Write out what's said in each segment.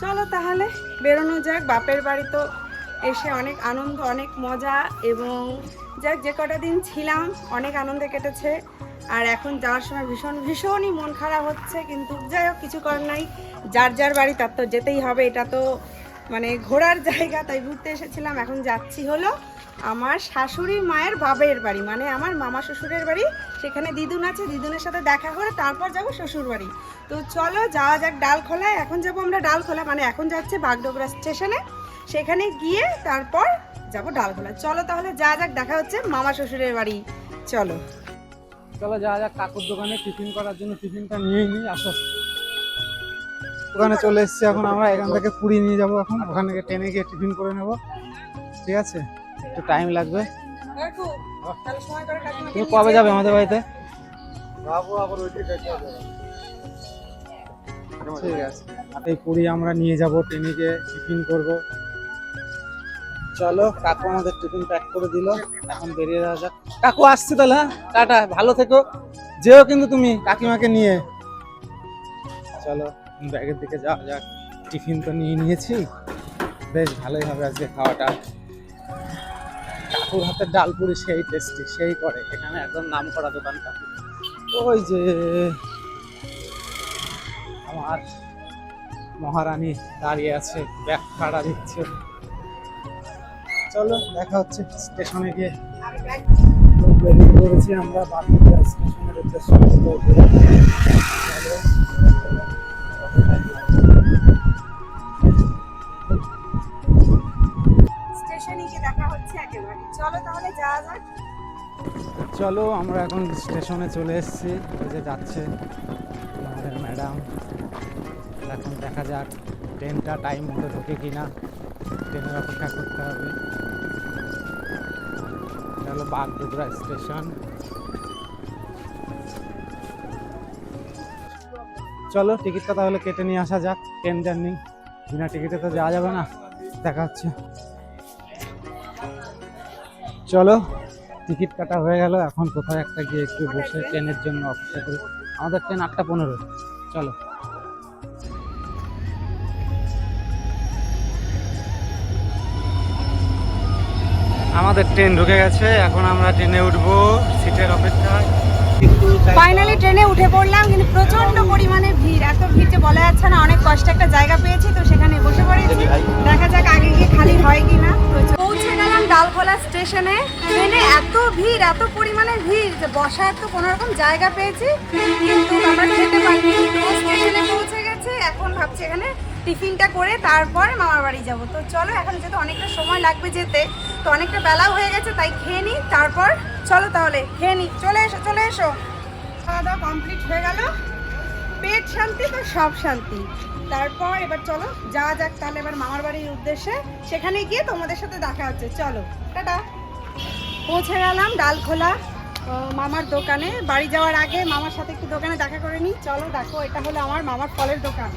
চলো তাহলে, বেরোনো যাক, বাপের বাড়ি তো এসে অনেক আনন্দ, অনেক মজা এবং যাক, যে কটা দিন ছিলাম, অনেক আনন্দে কেটেছে। আর এখন যাওয়ার সময় ভীষণ, ভীষণই মন খারাপ হচ্ছে, কিন্তু যাই হোক, কিছু করার নাই। যার যার বাড়ি, তার তো যেতেই হবে, এটা তো মানে ঘোরার জায়গা, তাই ঘুরতে এসেছিলাম, এখন যাচ্ছি হলো আমার শাশুড়ি মায়ের বাবের বাড়ি মানে আমার মামা শ্বশুরের বাড়ি। সেখানে দিদুন আছে, দিদুনের সাথে দেখা করে তারপর যাব শ্বশুর বাড়ি। তো চলো যাওয়া যাক ডাল ডালখোলায় এখন যাব আমরা ডালখোলা মানে এখন যাচ্ছে বাগডোগরা স্টেশনে সেখানে গিয়ে তারপর যাব ডালখোলা চলো তাহলে যা যাক, দেখা হচ্ছে মামা শ্বশুরের বাড়ি। চলো। চলো যাওয়া যাক, কাকুর দোকানে টিফিন করার জন্য টিফিনটা নিয়ে নিই, আসো। দোকানে চলে এসেছি এখন আমরা, এখান থেকে পুরী নিয়ে যাব এখন। ওখানে ট্রেনে গিয়ে টিফিন করে নেব। ঠিক আছে? একটু টাইম লাগবে। তুমি কবে যাবে আমাদের বাড়িতে? ঠিক আছে। এই পুরী আমরা নিয়ে যাব ট্রেনে গিয়ে টিফিন করব। চলো কাকু আমাদের টিফিন প্যাক করে দিল। এখন বেরিয়ে যাওয়া যাক। কাকু আসছে তাহলে হ্যাঁ? টাটা ভালো থেকো। যেও কিন্তু তুমি কাকিমাকে নিয়ে। চলো ব্যাগের দিকে যাওয়া যাক। টিফিন তো নিয়ে নিয়েছি। বেশ ভালোই হবে আজকে খাওয়াটা। কাকুর হাতের ডাল পুরি সেই টেস্টি সেই করে। এখানে একদম নাম করা দোকান কাকু ওই যে আমার মহারানী দাঁড়িয়ে আছে, ব্যাগ ভাড়া দিচ্ছে। চলো, দেখা হচ্ছে স্টেশনে গিয়ে। আমরা বাঁকুড়া স্টেশনের উদ্দেশ্যে। দেখা হচ্ছে একেবারে। চলো তাহলে যাওয়া যাক। চলো, আমরা এখন স্টেশনে চলে এসেছি। যে যাচ্ছে আমাদের ম্যাডাম। এখন দেখা যাক, ট্রেনটা টাইম মতো ঢোকে কিনা। ট্রেনের অপেক্ষা করতে হবে। এটা হলো স্টেশন। চলো, টিকিটটা তাহলে কেটে নিয়ে আসা যাক। Train journey. বিনা টিকিটে তো যাওয়া যাবে না। দেখা হচ্ছে। চলো, টিকিট কাটা হয়ে গেল। এখন কোথাও একটা গিয়ে একটু বসে ট্রেনের জন্য অপেক্ষা করি। আমাদের ট্রেন আটটা পনেরো। চলো। আমাদের ট্রেন ঢুকে গেছে। এখন আমরা ট্রেনে উঠবো সিটের অপেক্ষায়। ফাইনালি ট্রেনে উঠে পড়লাম, কিন্তু প্রচণ্ড পরিমাণে ভিড়। এত ভিড় যে বলা যাচ্ছে না, অনেক কষ্টে একটা ভিড়, এত পরিমাণে ভিড় যে বসার তো কোনো রকম জায়গা পেয়েছি, কিন্তু আমরা খেতে পারিনি স্টেশনে পৌঁছে গেছে, এখন ভাবছি এখানে টিফিনটা করে তারপর মামার বাড়ি যাব। তো চলো, এখন যেহেতু অনেকটা সময় লাগবে যেতে, তো অনেকটা বেলাও হয়ে গেছে, তাই খেয়ে নিই, তারপর চলো তাহলে, খেয়ে নিই। চলে এসো চলে এসো। খাওয়া দাওয়া কমপ্লিট হয়ে গেল। পেট শান্তি তো সব শান্তি। তারপর এবার চলো, যাওয়া যাক তাহলে এবার মামার বাড়ির উদ্দেশ্যে। সেখানে গিয়ে তোমাদের সাথে দেখা হচ্ছে। চলো, টাটা। পৌঁছে গেলাম ডালখোলা। মামার দোকানে। বাড়ি যাওয়ার আগে মামার সাথে একটু দোকানে দেখা করে নিই। চলো দেখো, এটা হলো আমার মামার ফলের দোকান।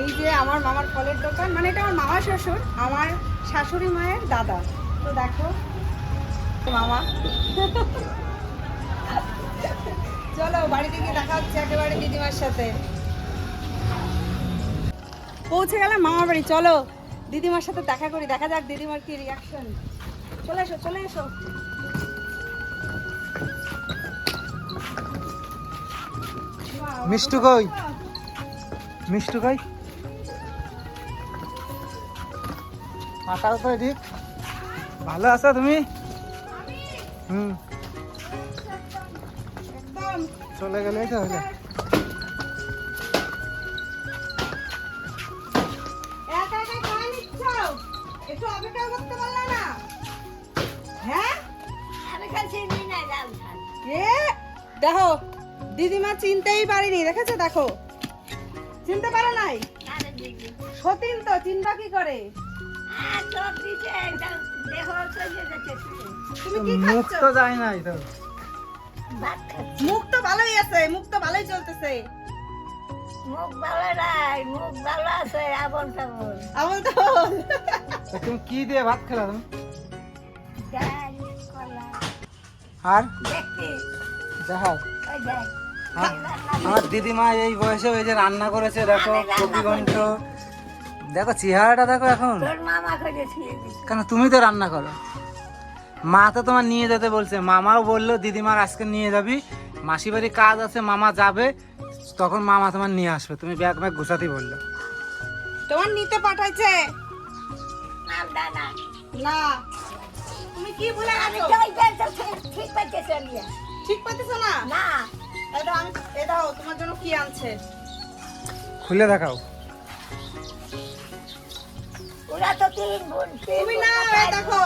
এই যে আমার মামার ফলের দোকান। মানে এটা আমার মামা শ্বশুর, আমার শাশুড়ি মায়ের দাদা। তো দেখো, মামা। চলো বাড়িতে গিয়ে দেখা হচ্ছে একেবারে দিদিমার সাথে। পৌঁছে গেলাম মামা বাড়ি। চলো, দিদিমার সাথে দেখা করি। দেখা যাক দিদিমার কি রিয়াকশন চলে এসো চলে এসো। মিষ্টু কই? মিষ্টু কই? মাথার উপরে ঠিক ভালো আছো তুমি? হুম। চলে গেলে তো হলে। একটু অপেক্ষা করতে পারলে না। হ্যাঁ? এ দেখো দিদিমা চিনতেই পারিনি দেখেছ? দেখো। চিনতে পারো নাই? সতীন তো চিনবা কি করে? তুমি কি মুখ খাচ্ছ? তো যায় নাই তো। মুখ তো ভালোই আছে মুখ তো ভালোই চলতেছে। মুখ ভালো নাই মুখ ভালো আছে আবল তাবল তুমি কি দিয়ে ভাত খেলা তুমি? আর? দেখি দেখাও। হ্যাঁ? আমার দিদিমা এই বয়সে ওই যে রান্না করেছে দেখো কপি ঘন্ট দেখো চেহারাটা দেখো এখন। কেন তুমি তো রান্না করো। মা তো তোমার নিয়ে যেতে বলছে। মামাও বলল দিদিমার আজকে নিয়ে যাবি। মাসি বাড়ি কাজ আছে মামা যাবে। তখন মামা তোমার নিয়ে আসবে। তুমি ব্যাগ ব্যাগ গুছাতেই বলল। তোমার নিতে পাঠাইছে। না। তুমি কি ভুলে আমি গেছো? তো ওই ব্যাগটা ঠিক- ঠিক পাইতে চলিয়ে ঠিক পাইতেছো না? না। দাও আমি দাও তোমার জন্য কি আনছে? খুলে দেখাও। ওরা তো তিন বোন তুমি না, এই দেখো।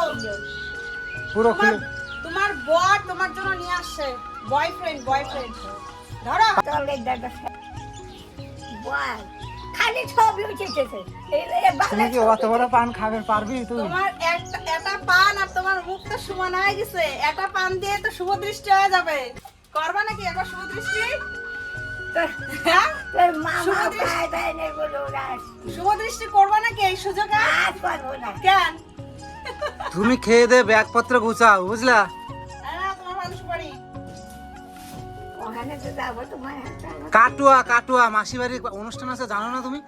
পুরো তোমার খুলে তোমার বর তোমার জন্য নিয়ে আসছে। বয়ফ্রেন্ড বয়ফ্রেন্ড ধরো। তলের দাদা বল খালি ছবি উঠেছে। তুমি কি অত বড় পান খাবে পারবি তুই? তোমার একটা পান আর তোমার মুখ তো সমান হয়ে গেছে। এটা পান দিয়ে তো শুভ দৃষ্টি হয়ে যাবে। করবা নাকি একবার শুভ দৃষ্টি? হ্যাঁ। শুভ দৃষ্টি করবা নাকি এই সুযোগে? আজ পারব না। কেন? তুমি খেয়ে দে ব্যাগপত্র গুছাও বুঝলা? কাটুয়া কাটুয়া মাসি বাড়ির অনুষ্ঠান আছে জানো না তুমি?